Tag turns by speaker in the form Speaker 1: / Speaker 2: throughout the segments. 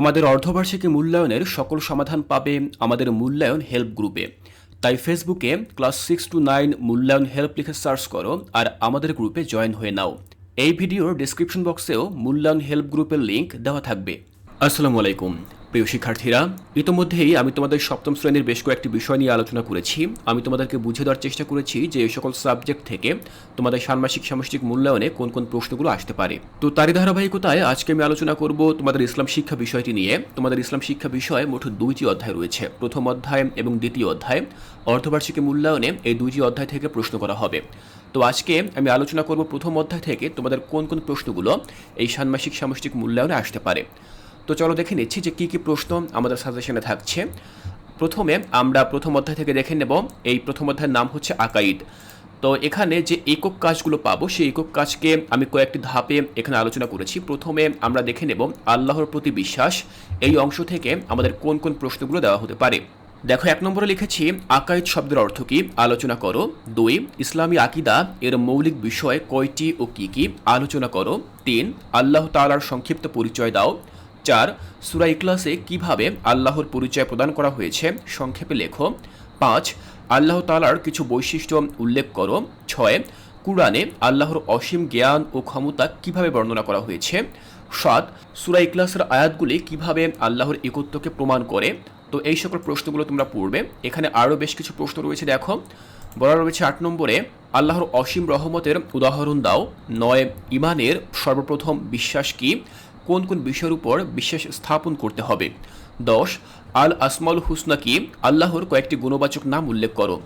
Speaker 1: তোমাদের অর্ধবার্ষিকী মূল্যায়নের সকল সমাধান পাবে আমাদের মূল্যায়ন হেল্প গ্রুপে। তাই ফেসবুকে ক্লাস সিক্স টু নাইন মূল্যায়ন হেল্প লিখে সার্চ করো আর আমাদের গ্রুপে জয়েন হয়ে নাও। এই ভিডিওর ডিসক্রিপশন বক্সেও মূল্যায়ন হেল্প গ্রুপের লিঙ্ক দেওয়া থাকবে। আসসালামু আলাইকুম। প্রিয় শিক্ষার্থীরা, ইতোমধ্যেই আমি তোমাদের সপ্তম শ্রেণির বেশ কয়েকটি বিষয় নিয়ে আলোচনা করেছি। আমি তোমাদেরকে বুঝে দেওয়ার চেষ্টা করেছি যে এই সকল সাবজেক্ট থেকে তোমাদের ষান্মাসিক সামষ্টিক মূল্যায়নে কোন কোন প্রশ্নগুলো আসতে পারে। তো তারই ধারাবাহিকতায় আজকে আমি আলোচনা করব তোমাদের ইসলাম শিক্ষা বিষয়টি নিয়ে। তোমাদের ইসলাম শিক্ষা বিষয়ে মোট দুইটি অধ্যায় রয়েছে। প্রথম অধ্যায় এবং দ্বিতীয় অধ্যায়। অর্ধবার্ষিকী মূল্যায়নে এই দুইটি অধ্যায় থেকে প্রশ্ন করা হবে। তো আজকে আমি আলোচনা করব প্রথম অধ্যায় থেকে তোমাদের কোন কোন প্রশ্নগুলো এই ষান্মাসিক সামষ্টিক মূল্যায়নে আসতে পারে। তো চলো দেখে নিচ্ছি যে কী কী প্রশ্ন আমাদের সাজেশনে থাকছে। প্রথমে আমরা প্রথম অধ্যায় থেকে দেখে নেব, এই প্রথম অধ্যায়ের নাম হচ্ছে আকাইদ তো এখানে যে একক কাজগুলো পাবো, সেই একক কাজকে আমি কয়েকটি ধাপে এখানে আলোচনা করেছি। প্রথমে আমরা দেখে নেব আল্লাহর প্রতি বিশ্বাস, এই অংশ থেকে আমাদের কোন কোন প্রশ্নগুলো দেওয়া হতে পারে। দেখো, এক নম্বরে লিখেছি আকাইদ শব্দের অর্থ কি? আলোচনা করো। দুই, ইসলামী আকিদা, এর মৌলিক বিষয় কয়টি ও কি কি? আলোচনা করো। তিন, আল্লাহ তালার সংক্ষিপ্ত পরিচয় দাও। চার, সুরা ইকলাসে কীভাবে আল্লাহর পরিচয় প্রদান করা হয়েছে? সংক্ষেপে লেখো। পাঁচ, আল্লাহ তালার কিছু বৈশিষ্ট্য উল্লেখ করো। ছয়, কুরআনে আল্লাহর অসীম জ্ঞান ও ক্ষমতা কীভাবে বর্ণনা করা হয়েছে? সাত, সুরা ইকলাসের আয়াতগুলি কীভাবে আল্লাহর একত্বকে প্রমাণ করে? তো এই সকল প্রশ্নগুলো তোমরা পড়বে। এখানে আরও বেশ কিছু প্রশ্ন রয়েছে, দেখো। বলা রয়েছে আট নম্বরে, আল্লাহর অসীম রহমতের উদাহরণ দাও। নয় ইমানের সর্বপ্রথম বিশ্বাস কি? কোন কোন বিষয়ের উপর বিশ্বাস স্থাপন করতে হবে? দশ, আল আসমাউল হুসনা কি? আল্লাহর কয়েকটি গুণবাচক নাম উল্লেখ করো।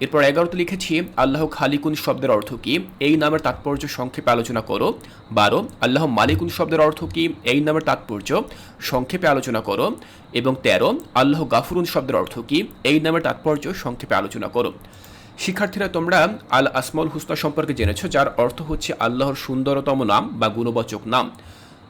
Speaker 1: এরপর এগারোতে লিখেছি, আল্লাহ খালিকুন শব্দের অর্থ কি? এই নামের তাৎপর্য সংক্ষেপে আলোচনা করো। বারো, আল্লাহ মালিকুন শব্দের অর্থ কি? এই নামের তাৎপর্য সংক্ষেপে আলোচনা করো। এবং তেরো, আল্লাহ গাফুরুন শব্দের অর্থ কি? এই নামের তাৎপর্য সংক্ষেপে আলোচনা করো। শিক্ষার্থীরা, তোমরা আল আসমাউল হুসনা সম্পর্কে জেনেছ, যার অর্থ হচ্ছে আল্লাহর সুন্দরতম নাম বা গুণবাচক নাম।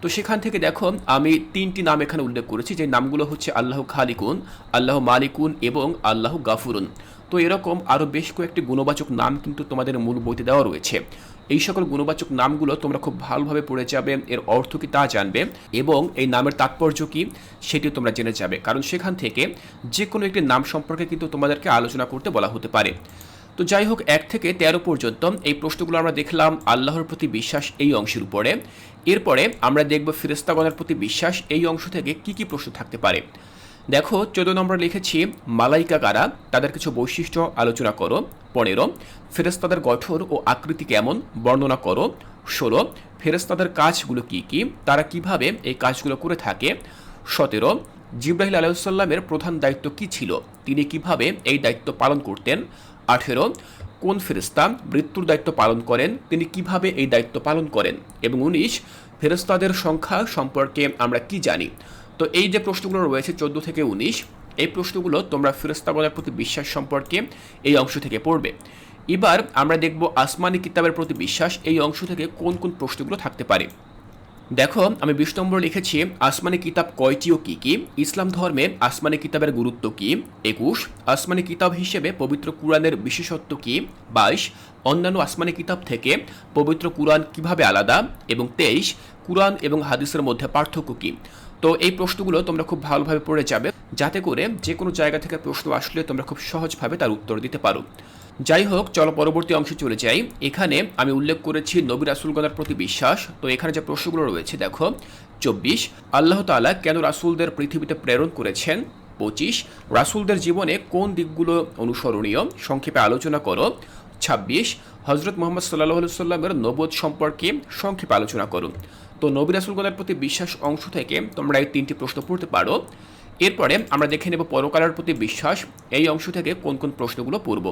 Speaker 1: তো সেখান থেকে দেখো, আমি তিনটি নাম এখানে উল্লেখ করেছি, যে নামগুলো হচ্ছে আল্লাহ খালিকুন, আল্লাহ মালিকুন এবং আল্লাহ গাফুরুন। তো এরকম আরও বেশ কয়েকটি গুণবাচক নাম কিন্তু তোমাদের মূল বইতে দেওয়া রয়েছে। এই সকল গুণবাচক নামগুলো তোমরা খুব ভালোভাবে পড়ে যাবে, এর অর্থ কি তা জানবে এবং এই নামের তাৎপর্য কি সেটিও তোমরা জেনে যাবে। কারণ সেখান থেকে যে কোনো একটি নাম সম্পর্কে কিন্তু তোমাদেরকে আলোচনা করতে বলা হতে পারে। তো যাই হোক এক থেকে তেরো পর্যন্ত এই প্রশ্নগুলো আমরা দেখলাম আল্লাহর প্রতি বিশ্বাস এই অংশের উপরে। এরপরে আমরা দেখব ফিরেস্তাগণের প্রতি বিশ্বাস এই অংশ থেকে কি কি প্রশ্ন থাকতে পারে। দেখো, চোদ্দ নম্বর লিখেছি, মালাইকা কারা? তাদের কিছু বৈশিষ্ট্য আলোচনা করো। পনেরো ফেরেস্তাদের গঠন ও আকৃতি কেমন? বর্ণনা করো। ষোলো ফেরেস্তাদের কাজগুলো কি কি? তারা কীভাবে এই কাজগুলো করে থাকে? সতেরো জিব্রাহিল আলাইসাল্লামের প্রধান দায়িত্ব কি ছিল? তিনি কীভাবে এই দায়িত্ব পালন করতেন? আঠেরো, কোন ফেরেস্তা মৃত্যুর দায়িত্ব পালন করেন, তিনি কীভাবে এই দায়িত্ব পালন করেন? এবং উনিশ ফেরেস্তাদের সংখ্যা সম্পর্কে আমরা কি জানি? তো এই যে প্রশ্নগুলো রয়েছে চোদ্দ থেকে উনিশ, এই প্রশ্নগুলো তোমরা ফেরেস্তাগণের প্রতি বিশ্বাস সম্পর্কে এই অংশ থেকে পড়বে। এবার আমরা দেখব আসমানি কিতাবের প্রতি বিশ্বাস, এই অংশ থেকে কোন কোন প্রশ্নগুলো থাকতে পারে। দেখো, আমি বিশ নম্বর লিখেছি, আসমানি কিতাব কয়টি ও কী কী? ইসলাম ধর্মে আসমানি কিতাবের গুরুত্ব কী? একুশ, আসমানি কিতাব হিসেবে পবিত্র কুরআনের বিশেষত্ব কী? বাইশ, অন্যান্য আসমানি কিতাব থেকে পবিত্র কুরআন কীভাবে আলাদা? এবং তেইশ, কুরআন এবং হাদিসের মধ্যে পার্থক্য কী? তো এই প্রশ্নগুলো তোমরা খুব ভালোভাবে পড়ে যাবে, যাতে করে যে কোনো জায়গা থেকে প্রশ্ন আসলে তোমরা খুব সহজভাবে তার উত্তর দিতে পারো। যাই হোক, চলো পরবর্তী অংশে চলে যাই। এখানে আমি উল্লেখ করেছি নবী রাসুলগণের প্রতি বিশ্বাস। তো এখানে যে প্রশ্নগুলো রয়েছে, দেখো, চব্বিশ, আল্লাহ তালা কেন রাসুলদের পৃথিবীতে প্রেরণ করেছেন? পঁচিশ, রাসুলদের জীবনে কোন দিকগুলো অনুসরণীয়? সংক্ষেপে আলোচনা করো। ছাব্বিশ হজরত মোহাম্মদ সাল্লাহ সাল্লামের নবোধ সম্পর্কে সংক্ষেপে আলোচনা করুন তো নবী রাসুলগণের প্রতি বিশ্বাস অংশ থেকে তোমরা এই তিনটি প্রশ্ন পড়তে পারো। এরপরে আমরা দেখে নেব পরকালের প্রতি বিশ্বাস। এই অংশ থেকে কোন কোন প্রশ্নগুলো পড়ব।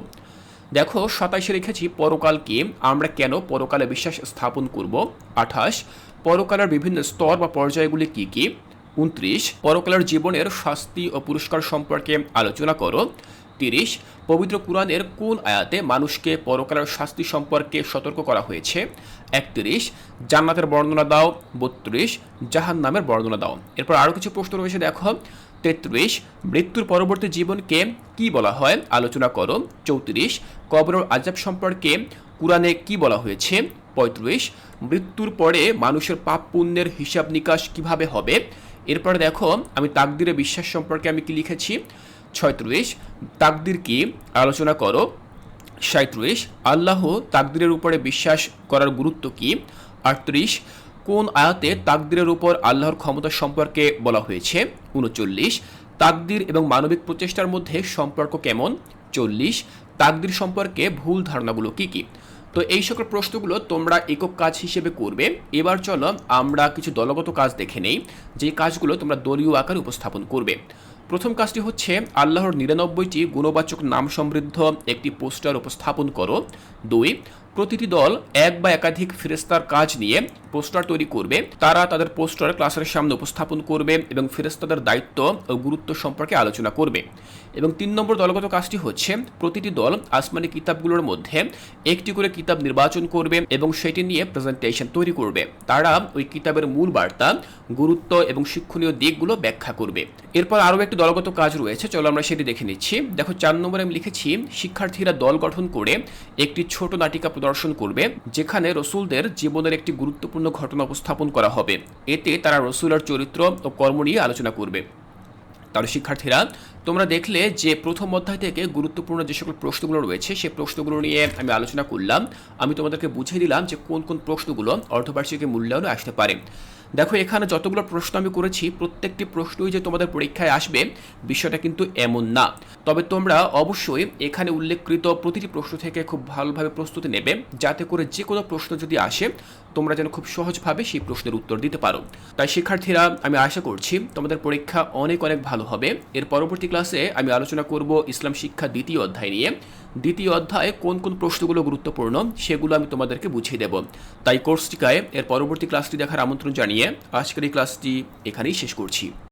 Speaker 1: দেখো সাতাইশে রেখেছি পরকালকে আমরা কেন পরকালে বিশ্বাস স্থাপন করব? আঠাশ, পরকালের বিভিন্ন স্তর বা পর্যায়গুলি কি কি? উনত্রিশ, পরকালের জীবনের শাস্তি ও পুরস্কার সম্পর্কে আলোচনা করো। তিরিশ, পবিত্র কোরআনের কোন আয়াতে মানুষকে পরকালের শাস্তি সম্পর্কে সতর্ক করা হয়েছে? একত্রিশ, জান্নাতের বর্ণনা দাও। বত্রিশ জাহান নামের বর্ণনা দাও। এরপর আরও কিছু প্রশ্ন রয়েছে, দেখো। তেত্রিশ, মৃত্যুর পরবর্তী জীবনকে কি বলা হয়? আলোচনা করো। চৌত্রিশ কবর আজাব সম্পর্কে কোরআনে কি বলা হয়েছে? পঁয়ত্রিশ, মৃত্যুর পরে মানুষের পাপ পুণ্যের হিসাব নিকাশ কীভাবে হবে? এরপরে দেখো, আমি তাকদিরে বিশ্বাস সম্পর্কে আমি কি লিখেছি? ছয়ত্রিশ, তাকদির কি? আলোচনা করো। সাঁত্রিশ আল্লাহ তাকদিরের উপরে বিশ্বাস করার গুরুত্ব কি? আটত্রিশ কোন আয়াতে তাকদিরের উপর আল্লাহর ক্ষমতা সম্পর্কে বলা হয়েছে? উনচল্লিশ, তাকদির এবং মানবিক প্রচেষ্টার মধ্যে সম্পর্ক কেমন? চল্লিশ, তাকদির সম্পর্কে ভুল ধারণাগুলো কি কি? তো এই সকল প্রশ্নগুলো তোমরা একক কাজ হিসেবে করবে। এবার চলো আমরা কিছু দলগত কাজ দেখে নেই, যে কাজগুলো তোমরা দলীয় আকারে উপস্থাপন করবে। প্রথম কাজটি হচ্ছে আল্লাহর নিরানব্বইটি গুণবাচক নাম সমৃদ্ধ একটি পোস্টার উপস্থাপন করো। দুই প্রতিটি দল এক বা একাধিক ফেরেস্তার কাজ নিয়ে পোস্টার তৈরি করবে। তারা তাদের পোস্টার ক্লাসের সামনে উপস্থাপন করবে এবং ফেরেস্তাদের দায়িত্ব ও গুরুত্ব সম্পর্কে আলোচনা করবে। এবং তিন নম্বর দলগত কাজটি হচ্ছে, প্রতিটি দল আসমানি কিতাবগুলোর মধ্যে একটি করে কিতাব নির্বাচন করবে এবং সেটি নিয়ে প্রেজেন্টেশন তৈরি করবে। তারা ওই কিতাবের মূল বার্তা, গুরুত্ব এবং শিক্ষণীয় দিকগুলো ব্যাখ্যা করবে। এরপর আরও একটি দলগত কাজ রয়েছে, চলো আমরা সেটি দেখে নিচ্ছি। দেখো, চার নম্বরে আমি লিখেছি, শিক্ষার্থীরা দল গঠন করে একটি ছোট নাটিকা প্রদর্শন করবে, যেখানে রসুলদের জীবনের একটি গুরুত্বপূর্ণ ঘটনা উপস্থাপন করা হবে। এতে তারা রসুলের চরিত্র ও কর্ম নিয়ে আলোচনা করবে। তার শিক্ষার্থীরা, তোমরা দেখলে যে প্রথম অধ্যায় থেকে গুরুত্বপূর্ণ যে সকল প্রশ্নগুলো রয়েছে সেই প্রশ্নগুলো নিয়ে আমি আলোচনা করলাম। আমি তোমাদেরকে বুঝিয়ে দিলাম যে কোন কোন প্রশ্নগুলো অর্ধবার্ষিকী মূল্যায়নে আসতে পারে। দেখো, এখানে যতগুলো প্রশ্ন আমি করেছি, প্রত্যেকটি প্রশ্নই যে তোমাদের পরীক্ষায় আসবে, বিষয়টা কিন্তু এমন না। তবে তোমরা অবশ্যই এখানে উল্লেখকৃত প্রতিটি প্রশ্ন থেকে খুব ভালোভাবে প্রস্তুতি নেবে, যাতে করে যে কোনো প্রশ্ন যদি আসে, তোমরা যেন খুব সহজভাবে সেই প্রশ্নের উত্তর দিতে পারো। তাই শিক্ষার্থীরা, আমি আশা করছি তোমাদের পরীক্ষা অনেক অনেক ভালো হবে। এর পরবর্তী ক্লাসে আমি আলোচনা করব ইসলাম শিক্ষা দ্বিতীয় অধ্যায় নিয়ে। দ্বিতীয় অধ্যায়ে কোন কোন প্রশ্নগুলো গুরুত্বপূর্ণ, সেগুলো আমি তোমাদেরকে বুঝিয়ে দেব। তাই কোর্সটিকায় এর পরবর্তী ক্লাসটি দেখার আমন্ত্রণ জানিয়ে আজকের এই ক্লাসটি এখানেই শেষ করছি।